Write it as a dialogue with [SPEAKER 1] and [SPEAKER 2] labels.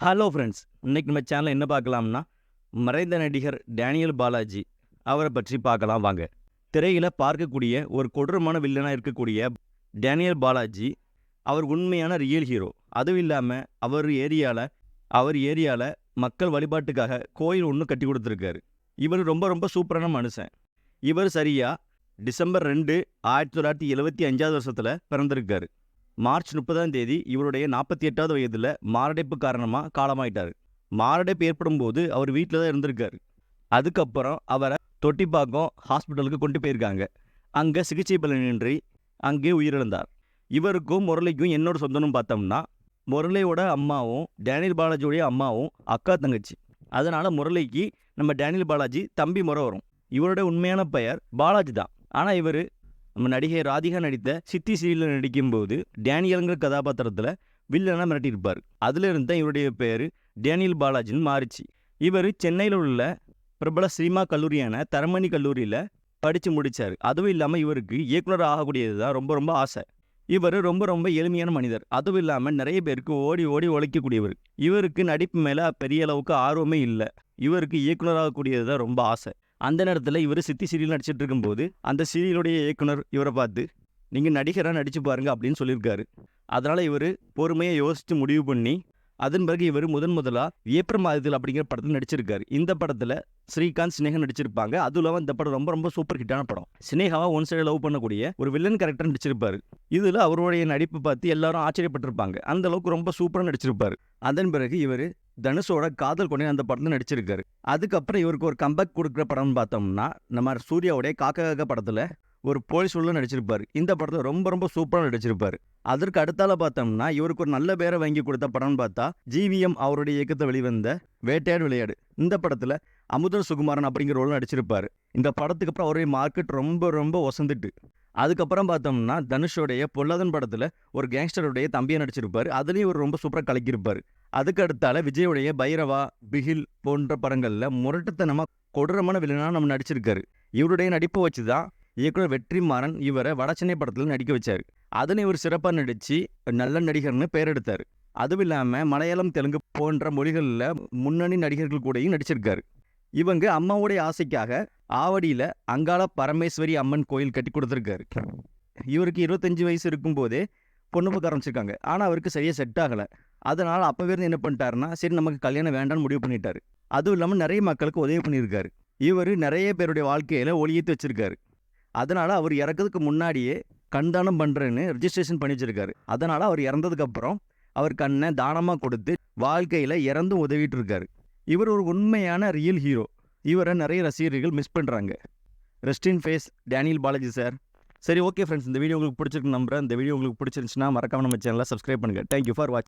[SPEAKER 1] Hello friends இன்னைக்கு நம்ம சேனலில் என்ன பார்க்கலாம்னா மறைந்த நடிகர் டேனியல் பாலாஜி அவரை பற்றி பார்க்கலாம் வாங்க. திரையில் பார்க்கக்கூடிய ஒரு கொடூரமான வில்லனாக இருக்கக்கூடிய டேனியல் பாலாஜி அவர் உண்மையான ரியல் ஹீரோ அதுவும் இல்லாமல் அவர் ஏரியாவில் அவர் ஏரியாவில் மக்கள் வழிபாட்டுக்காக கோயில் ஒன்று கட்டி கொடுத்துருக்காரு. இவர் ரொம்ப ரொம்ப சூப்பரான மனுஷன். இவர் சரியா டிசம்பர் ரெண்டு ஆயிரத்தி தொள்ளாயிரத்தி எழுபத்தி அஞ்சாவது வருஷத்தில் பிறந்திருக்காரு. மார்ச் முப்பதாம் தேதி இவருடைய நாற்பத்தி எட்டாவது வயதில் மாரடைப்பு காரணமாக காலமாயிட்டார். மாரடைப்பு ஏற்படும் போது அவர் வீட்டில் தான் இருந்திருக்காரு. அதுக்கப்புறம் அவரை தொட்டிப்பாக்கம் ஹாஸ்பிட்டலுக்கு கொண்டு போயிருக்காங்க. அங்கே சிகிச்சை பலனின்றி அங்கே உயிரிழந்தார். இவருக்கும் முரளிக்கும் என்னோட சொந்தம்னு பார்த்தோம்னா முரளியோட அம்மாவும் டேனியல் பாலாஜியோடைய அம்மாவும் அக்கா தங்கச்சி. அதனால் முரளிக்கு நம்ம டேனியல் பாலாஜி தம்பி முறை வரும். இவரோட உண்மையான பெயர் பாலாஜி தான். ஆனால் இவர் நம்ம நடிகை ராதிகா நடித்த சித்தி சீரியலில் நடிக்கும்போது டேனியலுங்கிற கதாபாத்திரத்தில் வில்லனாக மிரட்டியிருப்பார். அதிலிருந்து தான் இவருடைய பேர் டேனியல் பாலாஜின்னு மாறிச்சு. இவர் சென்னையில் உள்ள பிரபல சினிமா கல்லூரியான தரமணி கல்லூரியில் படித்து முடித்தார் அதுவும் இல்லாமல் இவருக்கு இயக்குனர் ஆகக்கூடியது தான் ரொம்ப ரொம்ப ஆசை. இவர் ரொம்ப ரொம்ப எளிமையான மனிதர். அதுவும் இல்லாமல் நிறைய பேருக்கு ஓடி ஓடி உழைக்கக்கூடியவர். இவருக்கு நடிப்பு மேலே பெரிய அளவுக்கு ஆர்வமே இல்லை. இவருக்கு இயக்குனராகக்கூடியது தான் ரொம்ப ஆசை. அந்த நேரத்தில் இவர் சித்தி சீரியல் நடிச்சிட்டு இருக்கும்போது அந்த சீரியலுடைய இயக்குனர் இவரை பார்த்து நீங்கள் நடிகராக நடிச்சு பாருங்க அப்படின்னு சொல்லியிருக்காரு. அதனால் இவர் பொறுமையை யோசித்து முடிவு பண்ணி அதன் பிறகு இவர் முதன் முதலாக ஏப்ரல் மாதத்தில் அப்படிங்கிற படத்தில் நடிச்சிருக்காரு. இந்த படத்தில் ஸ்ரீகாந்த் சினேகா நடிச்சிருப்பாங்க. அதுவும் இல்லாமல் இந்த படம் ரொம்ப ரொம்ப சூப்பர் ஹிட்டான படம். சினேகாவை ஒன் சைடு லவ் பண்ணக்கூடிய ஒரு வில்லன் கேரக்டர் நடிச்சிருப்பாரு. இதில் அவருடைய நடிப்பு பார்த்து எல்லாரும் ஆச்சரியப்பட்டிருப்பாங்க. அந்த அளவுக்கு ரொம்ப சூப்பராக நடிச்சிருப்பாரு. அதன் பிறகு இவர் தனுஷோட காதல் கொண்டே அந்த படத்தில் நடிச்சிருக்காரு. அதுக்கப்புறம் இவருக்கு ஒரு கம்பேக் கொடுக்குற படம்னு பார்த்தோம்னா நம்ம சூர்யாவுடைய காக்கா படத்தில் ஒரு போலீஸ் உள்ள நடிச்சிருப்பாரு. இந்த படத்தில் ரொம்ப ரொம்ப சூப்பராக நடிச்சிருப்பாரு. அதற்கு அடுத்தால பார்த்தோம்னா இவருக்கு ஒரு நல்ல பேரை வாங்கி கொடுத்த படம்னு பார்த்தா ஜிவிஎம் அவருடைய இயக்கத்தை வெளிவந்த வேட்டையாடு விளையாடு. இந்த படத்தில் அமுதன் சுகுமாரன் அப்படிங்கிற ரோல் நடிச்சிருப்பாரு. இந்த படத்துக்கு அப்புறம் அவருடைய மார்க்கெட் ரொம்ப ரொம்ப ஒசந்துட்டு. அதுக்கப்புறம் பார்த்தோம்னா தனுஷோடைய பொல்லாதன் படத்தில் ஒரு கேங்ஸ்டருடைய தம்பியை நடிச்சிருப்பாரு. அதுலேயும் இவர் ரொம்ப சூப்பராக கலக்கியிருப்பார். அதுக்கு அடுத்தால விஜயுடைய பைரவா பிகில் போன்ற படங்களில் முரட்டுத்தனமாக கொடூரமான வில்லனாக நம்ம நடிச்சிருக்காரு. இவருடைய நடிப்பை வச்சு தான் இயக்குனர் வெற்றிமாறன் இவரை வடசென்னை படத்தில் நடிக்க வச்சார். அதில் இவர் சிறப்பாக நடித்து நல்ல நடிகர்னு பெயர் எடுத்தார். அதுவும் இல்லாமல் மலையாளம் தெலுங்கு போன்ற மொழிகளில் முன்னணி நடிகர்கள் கூடயும் நடிச்சிருக்காரு. இவங்க அம்மாவுடைய ஆசைக்காக ஆவடியில் அங்காள பரமேஸ்வரி அம்மன் கோயில் கட்டி கொடுத்துருக்காரு. இவருக்கு இருபத்தஞ்சி வயசு இருக்கும்போதே பொண்ணு பார்க்க ஆரம்பிச்சிருக்காங்க. ஆனால் அவருக்கு சரியாக செட் ஆகலை. அதனால் அப்போவே இருந்து என்ன பண்ணிட்டாருன்னா சரி நமக்கு கல்யாணம் வேண்டாம்னு முடிவு பண்ணிட்டாரு. அதுவும் இல்லாமல் நிறைய மக்களுக்கு உதவி பண்ணியிருக்காரு. இவர் நிறைய பேருடைய வாழ்க்கையில் ஒளியேற்றி வச்சிருக்காரு. அதனால் அவர் இறக்கிறதுக்கு முன்னாடியே கண்தானம் பண்ணுறேன்னு ரிஜிஸ்ட்ரேஷன் பண்ணி வச்சிருக்காரு. அதனால் அவர் இறந்ததுக்கப்புறம் அவர் கண்ணை தானமாக கொடுத்து வாழ்க்கையில் இறந்தும் உதவிட்டு இருக்காரு. இவர் ஒரு உண்மையான ரியல் ஹீரோ இவரை நிறைய ரசிகர்கள் மிஸ் பண்ணுறாங்க rest in peace Daniel Balaji sir சரி ஓகே ஃப்ரெண்ட்ஸ் இந்த வீடியோ உங்களுக்கு பிடிச்சிருக்கு நம்புறேன். இந்த வீடியோ உங்களுக்கு பிடிச்சிருந்துச்சுன்னா மறக்காம நம்ம சேனலை சப்ஸ்கிரைப் பண்ணுங்கள் தேங்க்யூ ஃபார் வாட்ச்